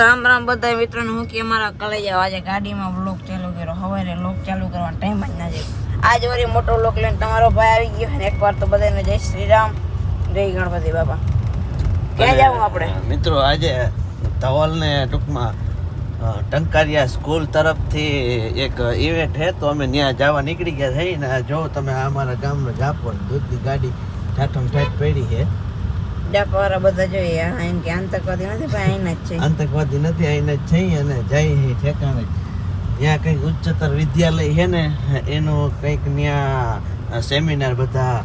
રામ રામ બધા મિત્રોને હું કે અમારા કલેજા આજે ગાડીમાં બ્લોક ચાલુ કર્યો. હવે લોક ચાલુ કરવાનો ટાઈમ જ ના જાય. આજ વળી મોટો લોક લઈને તમારો ભાઈ આવી ગયો અને એકવાર તો બધાને જય શ્રી રામ જય ગણપતિ બાપા. ક્યાં જાવ આપણે? મિત્રો આજે ધવલને ટૂંકમાં ટંકારિયા સ્કૂલ તરફથી એક ઇવેન્ટ છે તો અમે ત્યાં જવા નીકળી ગયા થઈ ને જો તમે અમારા ગામનો જાપો દૂધની ગાડી ઠાઠમ ઠાઠ પડી છે ડાકવાળા બધા જોઈએ. એમ કે આતંકવાદી નથી પણ આઈને જ છે. આતંકવાદી નથી આઈને જ અને જઈ છે ઠેકાણે. ત્યાં કંઈક ઉચ્ચતર વિદ્યાલય છે ને એનું કંઈક ત્યાં સેમિનાર બધા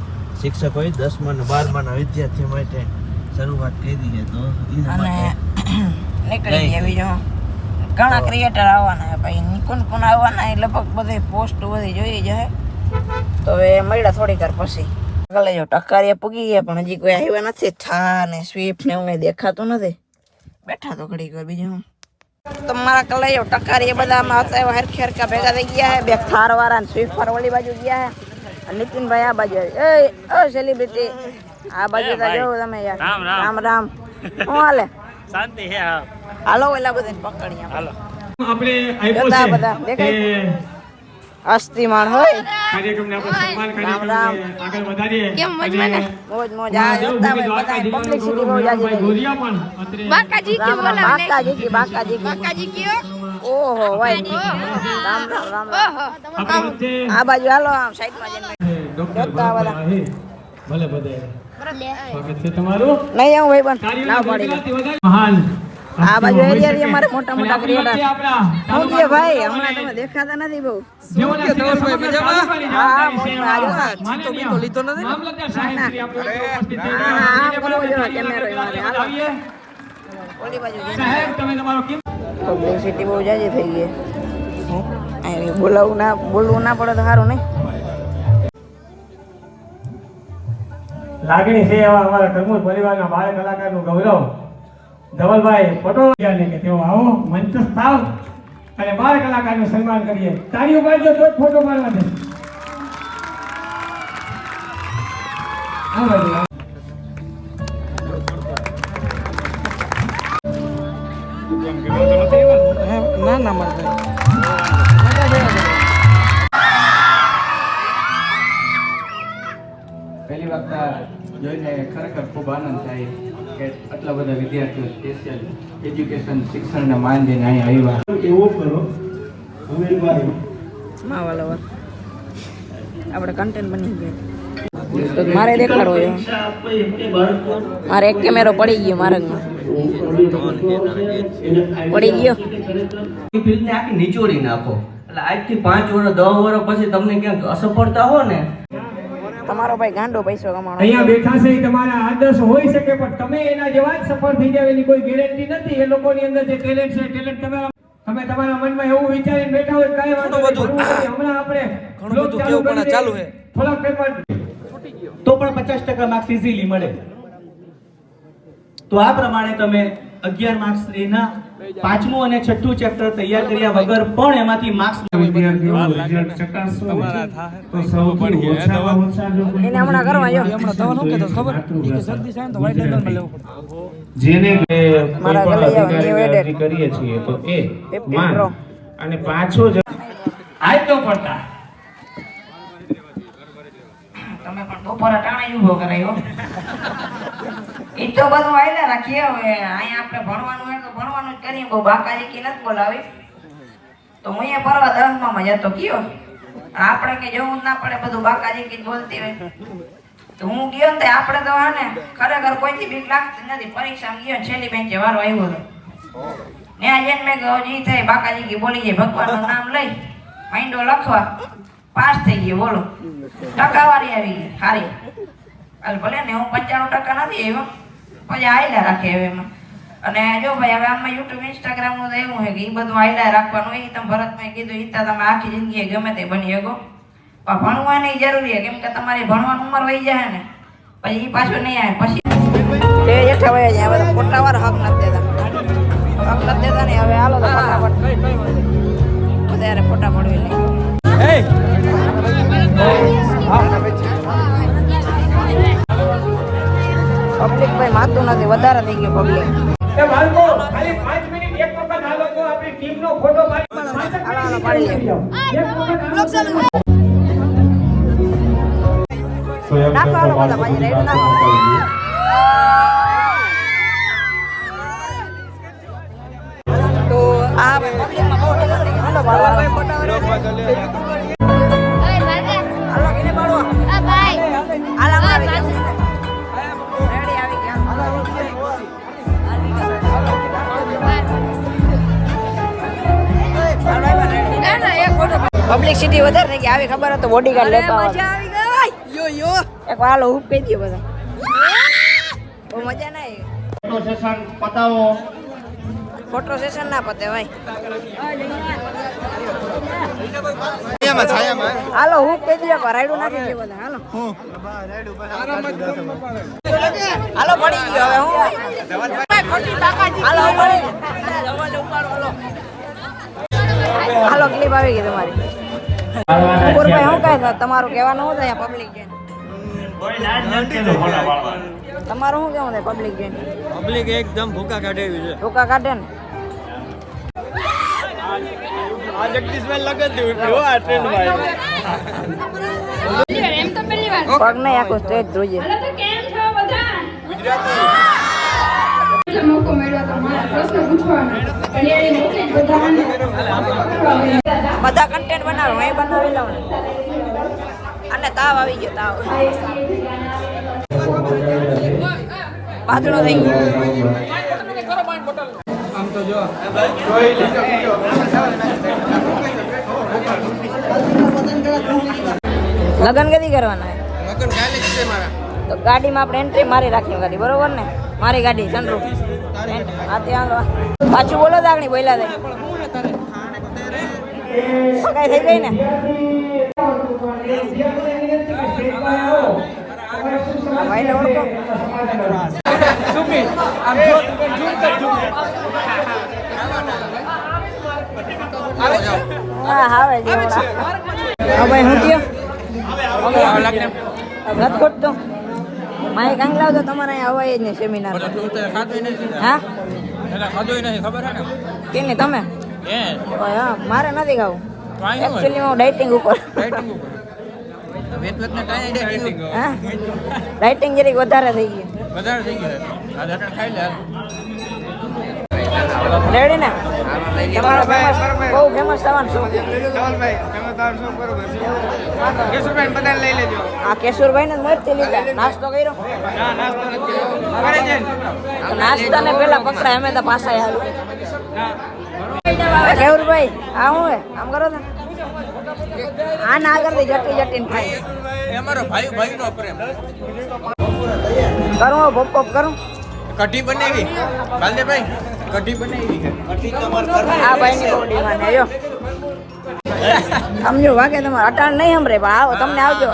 શિક્ષકો દસમા ને બારમાના વિદ્યાર્થીઓ માટે શરૂઆત કરી છે તો અને નીકળી જય ગયા બીજો ઘણા ક્રિએટર આવવાના છે ભાઈ. કોણ કોણ આવવાના એ લગભગ બધે પોસ્ટ બધી જોઈ જાય તો હવે મળ્યા થોડીક વાર પછી. આગળ જો ટકારીએ પૂગી ગયા પણ હજી કોઈ આવ્યા નથી. થા ને સ્વીફ્ટ ને એવું દેખાતું નથી. બેઠા તો ઘડી ઘર બીજું હું તમારા કલાયો જો ટકારીએ બધા આમાં હતા એવા હરખે હરખા ભેગા થઈ ગયા હે. બે થાર વાળા ને સ્વીફ ઓલી બાજુ ગયા હે. અને નીતિનભાઈ આ બાજુ એ ઓ સેલિબ્રિટી આ બાજુ તો જો તમે યાર. રામ રામ. હું હાલે? શાંતિ હે. હાલો એલા બધાને પકડીએ. હાલો. આપણે છે બધા દેખાય? અસ્થિમાન હોય. કાર્યક્રમને આપણે સન્માન. કાર્યક્રમને આગળ વધારીએ. અને મોજ મોજ આ જોતા પબ્લિસિટી બહુ જાજી થઈ ગઈ. ગોરિયા પણ અત્રે બાકાજી રામ રામ બાકાજી કી બાકાજી બાકાજી કયો ઓહો ભાઈ રામ રામ રામ રામ. આ બાજુ હાલો આમ સાઈડમાં જઈને. ડોક્ટર જોતા ભલે બધે સ્વાગત છે તમારું. નહીં આવું ભાઈ પણ ના પાડી મહાન આ બાજુ એરિયા અમારે મોટા મોટા આપણા હું કે ભાઈ? હમણાં તમે દેખાતા નથી બહુ. હા, સાહેબ શ્રી આપણી વચ્ચે ઉપસ્થિત થઈ હા, રહ્યા હા, છે. કરવો કેમેરો મારે. હાલો. ઓલી બાજુ સાહેબ તમે તમારો કેમ? પબ્લિસિટી બહુ જાજી થઈ ગઈ. અહીં બોલાવવું ના બોલવું ના પડે તો સારું નહીં. લાગણી છે એવા અમારા કરમૂર પરિવારના બાળ કલાકારનું ગૌરવ. ધવલભાઈ ફોટો ને કે તેઓ આવો મંચસ્થ થાવ અને બાર કલાકારનું સન્માન કરીએ. તાળીઓ પાડજો તો જ ફોટો પાડવા દે. ના ના મારે પહેલી વખત જોઈને ખરેખર ખૂબ આનંદ થાય. કે આટલા બધા વિદ્યાર્થીઓ સ્પેશિયલ એજ્યુકેશન શિક્ષણને માન દઈને અહીં આવ્યા એવો કરો આપણે કન્ટેન્ટ બની ગયું. મારે દેખાડો મારે એક કેમેરો પડી ગયો મારે પડી ગયો. ફિલ્ડને આખી નીચોડી નાખો. એટલે આજથી પાંચ વર્ષ દસ વર્ષ પછી તમને ક્યાંક અસફળતા હો ને તમારો ભાઈ ગાંડો પૈસો કમાણો અહીંયા બેઠા છે તમારા આદર્શ હોઈ શકે પણ તમે એના જેવા જ સફળ થઈ જાવ એની કોઈ ગેરંટી નથી. એ લોકોની અંદર જે ટેલેન્ટ છે ટેલેન્ટ તમારા તમે તમારા મનમાં એવું વિચારીને બેઠા હોય કઈ વાંધો બધું. હમણાં આપણે ઘણું હમણાં આપણે પણ ચાલુ છે. થોડાક પેપર તો પણ પચાસ ટકા માર્ક્સ ઇઝીલી મળે. તો આ પ્રમાણે તમે અગિયાર માર્ક્સ એના પાંચમું અને છઠ્ઠું ચેપ્ટર તૈયાર કર્યા વગર પણ એમાંથી માર્ક્સ વિદ્યાર્થીઓ રિઝલ્ટ તો સૌથી ઓછા જો એને હમણાં કરવા જો. જેને કે કરીએ છીએ તો એ 15 માન. અને પાછો જ આજ તો પડતા તમે પણ બપોરે ટાણે જ કરાયો. ઈ તો બધું આયલા રાખીએ, હવે અહીંયા આપણે ભણવાનું હોય તો ભણવાનું જ કરીએ. બહુ બાકાજી કી નથી બોલાવી. તો હું અહીંયા પરવા મજા તો કયો આપણે કે જવું ના પડે બધું બાકાજી કી બોલતી હોય. તો હું ગયો ને આપણે તો હા ને ખરેખર કોઈથી બીક લાગતી નથી. પરીક્ષામાં ગયો ને છેલ્લી બેન્ચે વારો આવ્યો હતો. ત્યાં જઈને મેં કહ્યું જી થાય, બાકાજી કે બોલી જાય ભગવાનનું નામ લઈ માઇન્ડો લખવા. પાસ થઈ ગયો, બોલો. ટકાવારી આવી ગઈ સારી ભલે ને, હું પંચાણું ટકા નથી આવ્યો પછી આયલા રાખે હવે એમાં. અને જો ભાઈ હવે આમાં યુટ્યુબ ઇન્સ્ટાગ્રામનું તો એવું છે કે એ બધું આયલા રાખવાનું એ તમે ભરતભાઈ કીધું એ તમે આખી જિંદગી ગમે તે બની શકો. પણ ભણવાની જરૂરી છે કેમ કે તમારી ભણવાની ઉંમર વહી જાય ને, પછી એ પાછું નહીં આવે. પછી હક નથી દેતા. ને, હવે હાલો વધારે ફોટા મળવી લઈ ભાઈ નથી વધારે થઈ ગયું પબ્લિક નાખો હાલો બધા પાછી રેડું નાખો તો આ પબ્લિકમાં બહુ પબ્લિસિટી વધારે થઈ ગઈ આવી ખબર હતો બોડી ગાર્ડ લેતા મજા આવી ગઈ. યો યો એક હાલો ઉપ કહી દો બધા. બહુ મજા ના આવી. ફોટો સેશન ના પતે ભાઈ. હાલો હું કહી દઉં પર રાયડું નાખી દે બધા. હાલો. હાલો પડી ગયો હવે હું. હાલો પડી હાલો ક્લિપ આવી ગઈ તમારી. શું કહે છે? તમારું કહેવાનું શું થાય પબ્લિક જોઈને? તમારું શું કેવું પબ્લિક પબ્લિક એકદમ ભૂકા કાઢે એવી છે. ટૂંકા કાઢે ને? આ જગદીશભાઈ લગન આ ટ્રેન્ડમાં એમ તો પહેલી વાર પગ નહીં આખું સ્ટેજ જોઈએ. કેમ છો બધા? એટલે મોકો મળ્યો તો મારા પ્રશ્ન પૂછવાનો. રેડી મૂકે બધાને. બધા કન્ટેન્ટ બનાવે એ બનાવી લઉં. અને તાવ આવી ગયો તાવ. પાતળો થઈ ગયો. લગન કદી કરવાના? તો ગાડીમાં આપણે એન્ટ્રી મારી રાખીએ ગાડી બરોબર ને? મારી ગાડી સનરૂફ હા ત્યાં પાછું બોલો દાગણી બોલ્યા થાય કઈ થઈ ગઈ ને ભાઈને ઓળખો આવે ઓલા. હા ભાઈ કયો નથી ખોટતો મારે કાંગ લાવતો તમારે અહીંયા અવાય જ નહીં સેમિનાર હા કે નહીં તમે મારે નથી ખાવું. એકચ્યુઅલી હું ડાયટિંગ ઉપર. ડાયટિંગ જરીક વધારે થઈ ગયું. રેડી ને? તમારો famous બહુ ફેમસ થવાનું શું આ કેશુરભાઈ ને મરતી લીધા. નાસ્તો કર્યો? ને પેલા પકડાય. અમે તો પાછા હાલ. કેવુરભાઈ આ હું હે આમ કરો ને આ ના કરતી જટી જટી ને ખાય અમારો ભાઈ ભાઈ નો પ્રેમ. કરું પોપ પોપ કરું? કઢી બનાવી. બાલદેભાઈ કઢી બનાવી. છે આ ભાઈ ની બહુ માં જો. સમજો વાગે તમારે. અટાણ નહીં સંભળે પણ આવો તમને આવજો.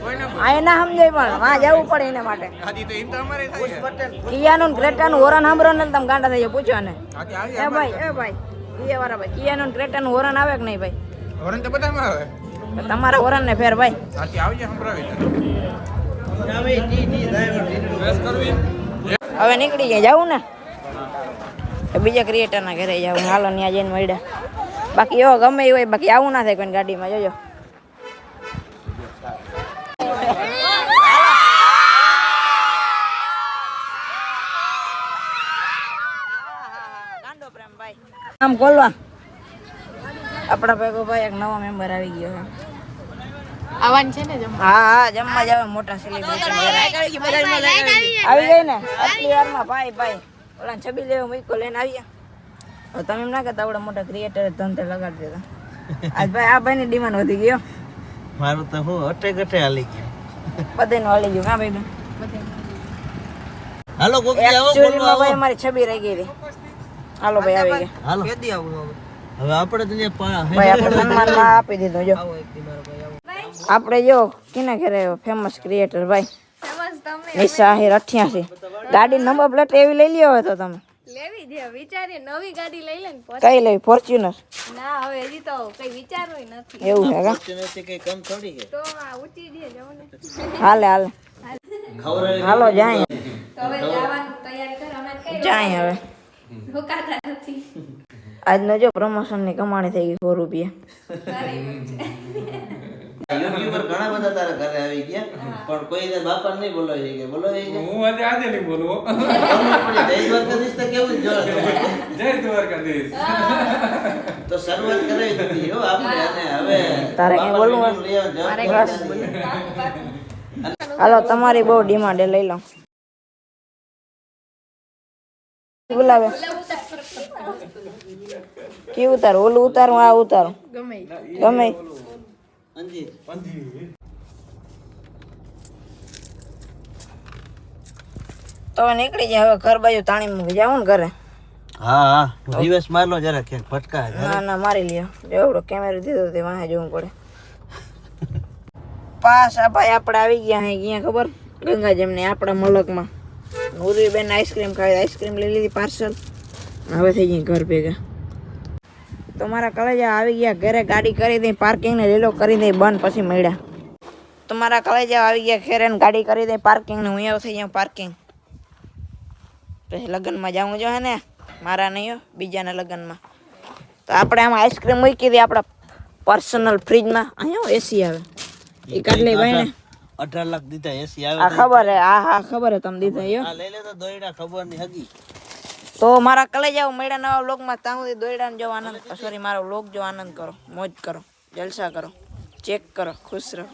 ક્યાં એ ના સમજાય પણ વાં જવું પડે એના માટે. કિયાનું ક્રેટાનું હોરન સાંભળો ને તમે ગાંડા થઈ પૂછો ને એ ભાઈ એ ભાઈ કિયા વાળા ભાઈ કિયાનું ક્રેટાનું હોરન આવે કે નહીં ભાઈ? વરણ તો બધામાં આવે. તમારા હોરન ને ફેર ભાઈ. આવજે સંભળાવી હવે નીકળી જાય જવું ને? બીજા ક્રિએટરના ઘરે જવું હાલો ત્યાં જઈને મળ્યા. બાકી એવો ગમે એ હોય બાકી આવું ના થાય કોઈ ગાડીમાં જોજો. આમ ખોલવા આપણા ભાઈ ભાઈ એક નવો મેમ્બર આવી ગયો છે. આવવાનું છે ને જમવા? હા હા જમવા જાવ મોટા સેલિબ્રિટી આવી ગઈ ને? આટલી વારમાં ભાઈ ભાઈ. ઓલા છબી લેવા મૂકો લઈને આવ્યા. તમે એમ ના કહેતા આવડા મોટા ક્રિએટર ધંધે લગાડી દેતા આજ ભાઈ આ ભાઈની ડિમાન્ડ વધી ગયો મારું તો હું અટે ગટે હાલી ગયું. બધાનું હાલી ગયું હા ભાઈ હાલો આવો ભાઈ મારી છબી રહી ગઈ હતી હાલો ભાઈ આવી ગયા. હાલો. કેદી આવું હવે આપણે તો ભાઈ આપણે સન્માનમાં આપી દીધો જો. આપણે જો કિને ઘરે ફેમસ ક્રિએટર ભાઈ? નિશા આહિર અઠ્યાસી ગાડી નંબર પ્લેટ એવી લઈ લ્યો હોય તો તમે. લેવી દે વિચારીએ નવી ગાડી લઈ લે ને કઈ લેવી ફોર્ચ્યુનર ના હવે હજી તો કઈ વિચારવું નથી. એવું છે કા? કઈ કમ થોડી કે તો આ ઊંચી દે જવું ને હાલે. હાલે. હાલો જાય. હવે જવાનું તૈયારી કર અમે જાય હવે. રોકાતા નથી. આજનો જો પ્રમોશનની કમાણી થઈ ગઈ સો રૂપિયા. યુટ્યુબર ઘણા બધા તારા ઘરે આવી ગયા પણ કોઈને બાપા નહીં બોલાવી કે બોલાવી કે હું આજે આજે નહીં બોલવો જય દ્વારકાધીશ તો કેવું જો જય દ્વારકાધીશ. તો શરૂઆત કરાવી દીધી હો આપણે. અને હવે તારે કે બોલવું. હાલો તમારી બહુ ડિમાન્ડ એ લઈ લો. બોલાવે. કે ઉતાર? ઓલું ઉતારું આ ઉતારું. ગમે. ગમે તો નીકળી જાય હવે ઘર બાજુ તાણી જાવ ને ઘરે. હા હા. રિવર્સ મારલો જરા કે ફટકા ના ના મારી લ્યો. એવડો કેમેરો દીધો તે વાહે જોવું પડે. પાસ આ ભાઈ આપણે આવી ગયા હે અહીંયા ખબર? ગંગા જેમને આપણા મલકમાં. ઉર્વીબેન આઈસ્ક્રીમ ખાવી આઈસ્ક્રીમ લઈ લીધી પાર્સલ. હવે થઈ ગઈ ઘર ભેગા. તો મારા કલેજા આવી ગયા ઘરે ગાડી કરી દઈ પાર્કિંગ ને લીલો કરી દઈ બંધ પછી મળ્યા. તો મારા કલેજા આવી ગયા ઘરે ગાડી કરી દઈ પાર્કિંગ ને હું એવું થઈ જાઉં પાર્કિંગ પછી લગ્નમાં જવું જો હે ને મારા નહીં બીજાના લગ્નમાં. તો આપણે આમાં આઈસ્ક્રીમ મૂકી દઈએ આપણા પર્સનલ ફ્રીજમાં અહીંયા એસી આવે. એ કાઢલે ભાઈ ને અઢાર લાખ દીધા એસી આ ખબર હે આ હા ખબર હે તમે દીધા યો. લઈ લે તો દોયડા ખબરની હગી. તો મારા કલે જાવ મળ્યા નવા વ્લોગમાં ત્યાં સુધી દોયડાને જો આનંદ સોરી મારો વ્લોગ જો આનંદ કરો મોજ કરો જલસા કરો ચેક કરો ખુશ રહો.